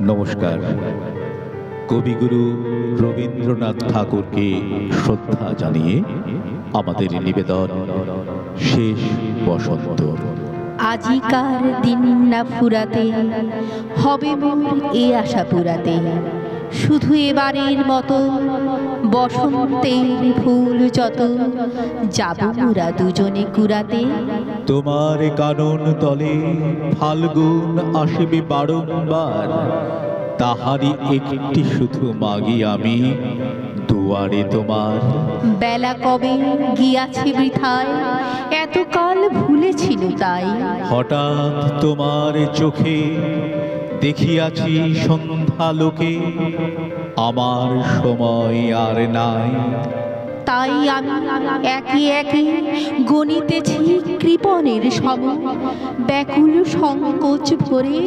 নমস্কার। কবিগুরু রবীন্দ্রনাথ ঠাকুরকে শ্রদ্ধা জানিয়ে আমাদের নিবেদন শেষ বসন্ত। আজিকার দিন না ফুরাতে, হবে এ আশা পুরাতে। শুধু এবারের মতো বসন্তের ফুল যত, যাব মোরা দুজনে কুড়াতে। তোমার কানন তলে ফাল্গুন আসিবে বারংবার। তাহারই একটি শুধু মাগি আমি দুয়ারে তোমার। বেলা কবে গিয়াছে বৃথায় এতকাল ভুলেছিল তাই। হঠাৎ তোমার চোখে দেখিয়াছি সন্ধ্যালোকে আমার সময় আর নাই। তাই আমি একে একে গণিতেছি কৃপণের সম। ব্যাকুল সংকোচ ভরে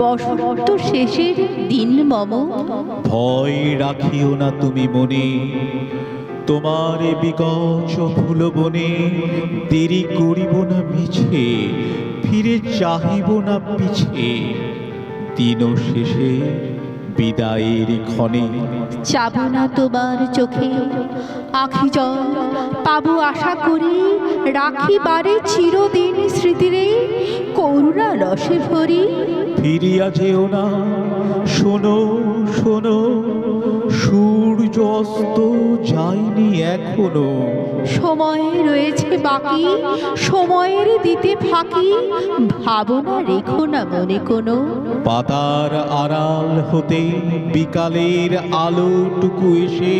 বসন্ত শেষের দিন মম। ভয় রাখিও না তুমি মনে, তোমার বিকচ ফুল বনে দেরি করিব না মিছে, ফিরে চাহিব না পিছে। দিন শেষে বিদায়ের ক্ষণে। চাব না তোমার চোখে। আখি জল। পাবো আশা করি রাখি বারে চিরদিন স্মৃতিরে করুণা রসে ভরি। ফিরিয়া যেও না। শোনো শোনো। সূর্য অস্ত যায়নি এখনও। সময় রয়েছে বাকি সময়ের দিতে ফাঁকি ভাবনা রেখো না মনে কোনো। পাতার আড়াল হতে বিকালের আলোটুকু এসে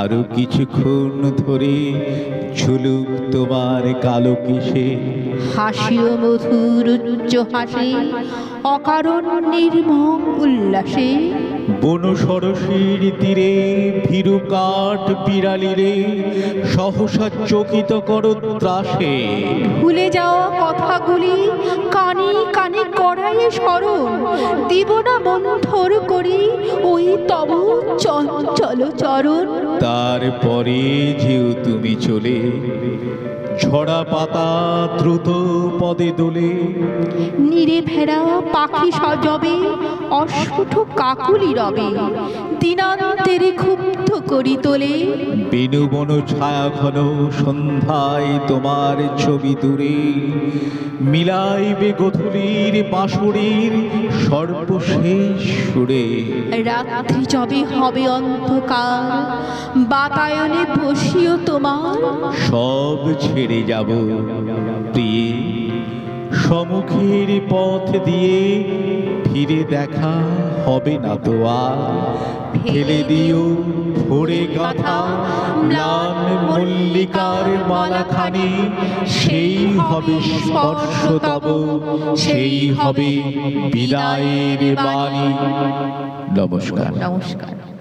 আরও কিছুক্ষণ ধরে ঝুলুক তোমার কালো কেশে হাসিও মধুর উচ্চ হাসি অকারণ নির্মম উল্লাসে। বন সরসীর তীরে ভীরু কাঠ বিড়ালিরে সহসা চকিত কর ত্রাসে। ভুলে যাওয়া কথাগুলি কানে কানে কড়াইয়ে স্মরণ। দিব না মন্থর করি ওই তব চঞ্চল চরণ। তারপরে যেও তুমি চলে ঝরা পাতা দ্রুত পদে দোলে। নিরে ভেড়া পাখি সজবে অস্ফুট কাকুলি রবে দিনান্তেরে ক্ষুব্ধ করি তোলে। বেনুবন ছায়া ঘন সন্ধ্যায় তোমার ছবি দূরে মিলাইবে গধূলির বাঁশরীর সর্বশেষ সুরে। রাত্রি যবে হবে অন্ধকার বাতায়নে বসিও তোমার। সব ছেড়ে যাব প্রিয়ে। সম্মুখের পথ দিয়ে ফিরে দেখা হবে না তো আর। ফেলে দিও ভোরে গাথা, ম্লান মল্লিকার মালাখানি। সেই হবে স্পর্শ তব, সেই হবে বিদায়ের বাণী। নমস্কার। নমস্কার।